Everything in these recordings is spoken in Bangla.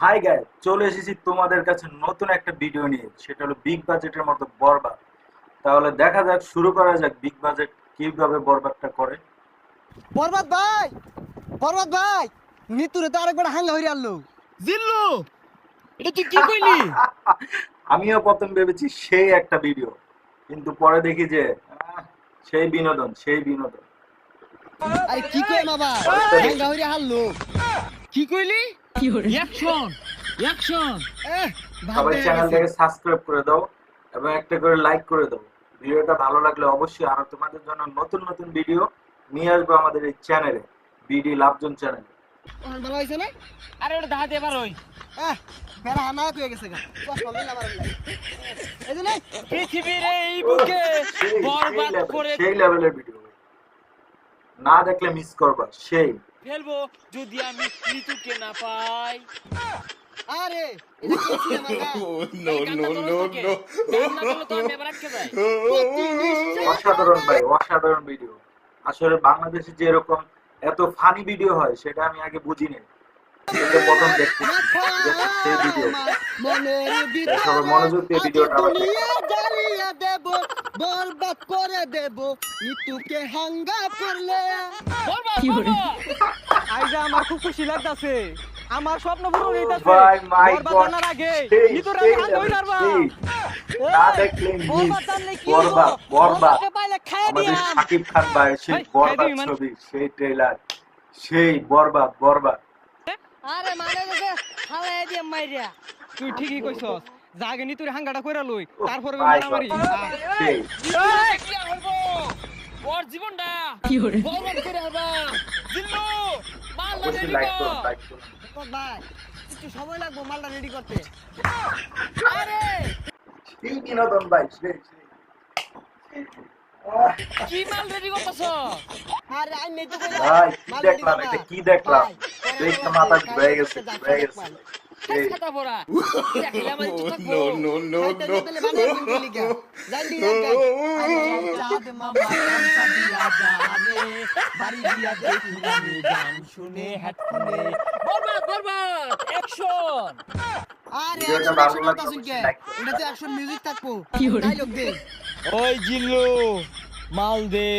হাই গাই চলে এসেছি তোমাদের কাছে নতুন একটা ভিডিও নিয়ে। সেটা হলো বিগ বাজেটের মতো বরবাদ। তাহলে দেখা যাক শুরু করা যাক বিগ বাজেট কীভাবে বরবাদটা করে। বরবাদ ভাই! বরবাদ ভাই! নিতুরে তো আরেকবার হাঙ্গা হইরে আনলো। জিল্লু! এটা তুই কি কইলি? আমিও প্রথম ভেবেছি সেই একটা ভিডিও কিন্তু পরে দেখি যে সেই বিনোদন সেই বিনোদন। আরে কি কই বাবা হাঙ্গা হইরে হারলো। কি কইলি? সবাই চ্যানেলটাকে সাবস্ক্রাইব করে দাও এবং একটা করে লাইক করে দাও। ভিডিওটা ভালো লাগলে অবশ্যই আরও তোমাদের জন্য নতুন নতুন ভিডিও নিয়ে আসব আমাদের এই চ্যানেলে বিডি লাভজন চ্যানেলে ওখান ভালো হইছে না? আরে ওটা দাহাতে এবার ওই। বেড়া হানা কই গেছে গা। চশমা লইলা মারার লাই এই যে নাই পৃথিবীর এই বুকে সেই বরবাদ করে সেই লেভেলের ভিডিও না দেখলে মিস করবা সেই। ফেলব যদি আমি ঋতুকে না পাই। আরে অসাধারণ ভাই অসাধারণ ভিডিও আসলে বাংলাদেশে যে এরকম এত ফানি ভিডিও হয় সেটা আমি আগে বুঝিনি। প্রথম দেখছি। সেই ভিডিও মনোযোগ দিয়ে ভিডিওটা আবার দেখো। দুনিয়া জ্বালিয়ে দেব বরবাদ করে দেব নিতুকে হাঙ্গা করলে। আইজা আমার খুব খুশি লাগতাছে। আমার স্বপ্ন পূরণ হইতাছে। বরবাদ আগে। সেই নিতুর আমি হাঙ্গা হই পারবা না দেখলে বরবাদ আনলে কি বরবাদ? বরবাদ। আমাদের সাকিব খান ভাই সেই বরবাদ মানে? ছবি সেই ট্রেলার সেই বরবাদ বরবাদ। আরে মানে দেখে হালাই দিয়ে মাইরিয়া তুই ঠিকই কইছস। জাগে নিতুর হাঙ্গাটা কইরা লই তারপরে মারামারি। সেই এই, কি? ওর জীবনটা বরবাদ করে হবা। জিল্লু মাল না অবশ্যই রেডি লাইক কর। ভাই একটু সময় লাগবে মালটা রেডি করতে। আরে! সেই বিনোদন ভাই সেই সেই আহ, কি মাল রেডি করতেছ? আরে আই নেই তো কইরা ভাই দেখলাম এটা কি দেখলাম? ভাই, দেখতে মাথা ঘুরে গেছে ঘুরে গেছে। খাতা পড়া দেখলে আমার একটু থাকব দি যাই, যাই। আরে চাঁদ মামা কামসা দিয়া যা বাড়ি দিয়া দেখি আমি গান শুনে হেডফোনে। বরবাদ বরবাদ অ্যাকশন আরে ভিডিওটা action, ভালো action লাগলে করতাছুন কে? অবশ্যই like করুন। এটাতে থাকব। Dialogue দে। ওই জিল্লু মাল দে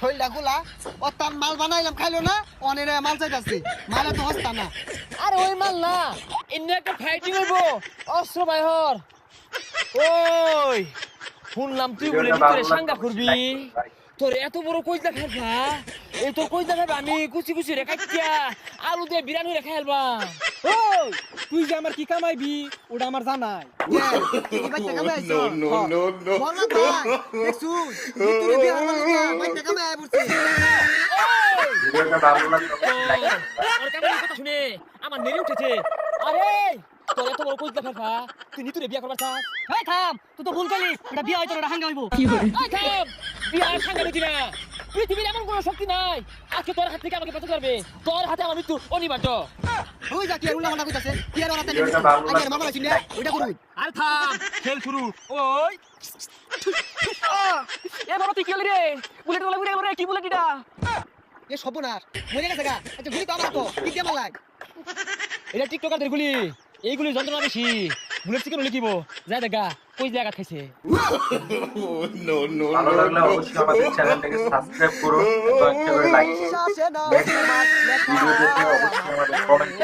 খোলা, ও তার মাল বানাইলাম খাইলো না অনেরে মাল চাইতাছে। মালে তো হস্তা না। আরে ওই মাল না এমনি একটা ফাইটিং হইব। অস্ত্র বাইহর। ওই শুনলাম তুই বলে ভিতরে সাঙ্গা করবি। তোর এত বড় কইজা খাইবা? এই তোর কইজা খাইবা আমি কুচি কুচি রে কাটিয়া আলু দিয়ে বিরানি রে খাইলবা ওই তুই যে আমার কি কামাইবি? ওটা আমার জানাই। কে? বিয়ে শুনে আমার নেড়ে উঠেছে। আরে তোর এত বড় কইজা খাইবা তুই নিতুরে বিয়া করবার চাস? এই থাম তুই তো ভুল করলি এটা বিয়া হয়তো হাঙ্গা হইবো। থাম বুঝি না। পৃথিবীর এমন কোনো শক্তি নাই। আজকে তোর হাত থেকে আমাকে বাঁচাতে পারবে? তোর হাতে আমার মৃত্যু অনিবার্য। ওই যা কি আর উল্টা কইতাছে, কি আর ওরা তাই ভিডিওটা ভালো আগে লাগলে মামা আইছি না, like ওইটা করুন। আর থাম খেল শুরু। ওই। এ বাবা তুই কি হলি রে? বুলেট তোলা বুলেট রে কি বুলেট এটা? এ সর্বনাশ, মরে গেছে গা। আচ্ছা, গুলি তো আমার তো, কি দিয়ে মারলাই? এটা টিকটকারদের গুলি। এইগুলি যন্ত্রণা বেশি। বুলেট চিকেন লিখিব যাই দেখা কই জায়গা খাইছে ভালো লাগলে অবশ্যই আমাদের চ্যানেলটাকে সাবস্ক্রাইব করো এবং একটা করে লাইক করুন শ্বাসে নাও Next তোমার ভিডিও দেখতে অবশ্যই আমাদের কমেন্ট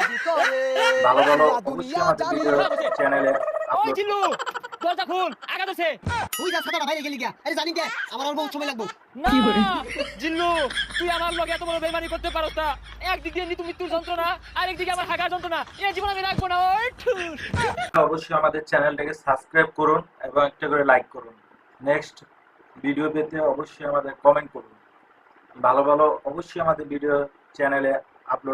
ভালো ভালো অবশ্যই আমাদের ভিডিও চ্যানেলে ওই আপলোড দরজা খুল আগা দছে ওই যা সাদাটা বাইরে গেলি গা। আরে জানি কে, আমার আর বহুত সময় লাগবো। না। জিল্লু তুই আমার লগে এত বড় বেইমানি করতে পারছ না। একদিক দিয়ে নিতু মৃত্যুর যন্ত্রণা আরেকদিকে আমার হাগার যন্ত্রণা। এই জীবন আমি রাখব না অবশ্যই আমাদের চ্যানেলটাকে সাবস্ক্রাইব করুন এবং একটা করে লাইক করুন। নেক্সট ভিডিও পেতে অবশ্যই আমাদের কমেন্ট করুন। ভালো ভালো অবশ্যই আমাদের ভিডিও চ্যানেলে